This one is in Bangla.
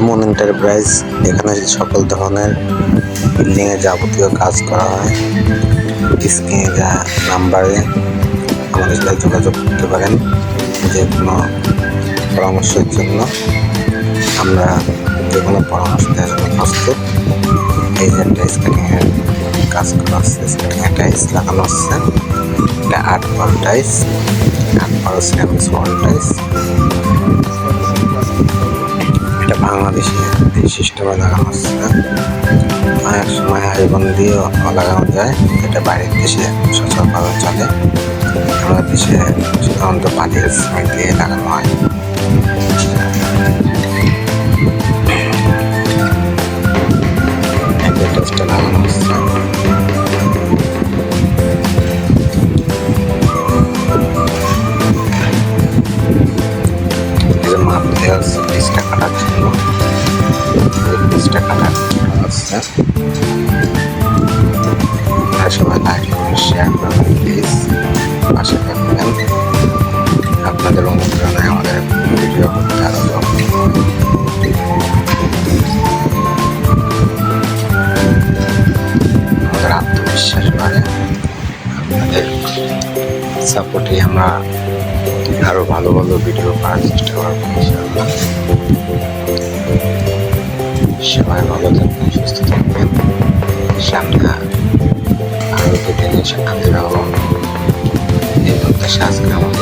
সুমন এন্টারপ্রাইজ এখানে সকল ধরনের বিল্ডিংয়ে যাবতীয় কাজ করা হয়। স্ক্রিনে যা নাম্বারে আমাদের সাথে যোগাযোগ করতে পারেন, যে কোনো পরামর্শের জন্য। আমরা যে কোনো পরামর্শ দেওয়ার জন্য প্রস্তুত। এই যে একটা স্কেটিংয়ের কাজ করা হচ্ছে স্কেটিংয়ের টাইলস লাগানো হচ্ছে। এটা আট পার টাইলস আট পার সিরামিক্স ওয়াল টাইলস বাংলাদেশি সিস্টেমে লাগানো হচ্ছে। অনেক সময় হাইবন দিয়েও লাগানো যায়। এটা বাইরের দেশে সচরাচর চলে। আমাদের দেশে সাধারণত বালির সিমেন্ট দিয়ে লাগানো হয়। একটা টেস্টে লাগানো মাপ দেওয়া হচ্ছে পিসটা কাটার জন্য কাটার হচ্ছে সবাই আমাদের ভিডিও আমাদের আত্মবিশ্বাস আপনাদের সাপোর্টে আমরা আরও ভালো ভালো ভিডিও করার চেষ্টা করব সবাই ভালো থাকবেন সুস্থ থাকবেন। সামনে দুদিনের শান্তি রাখব এই প্রত্যাশা আজকে করছে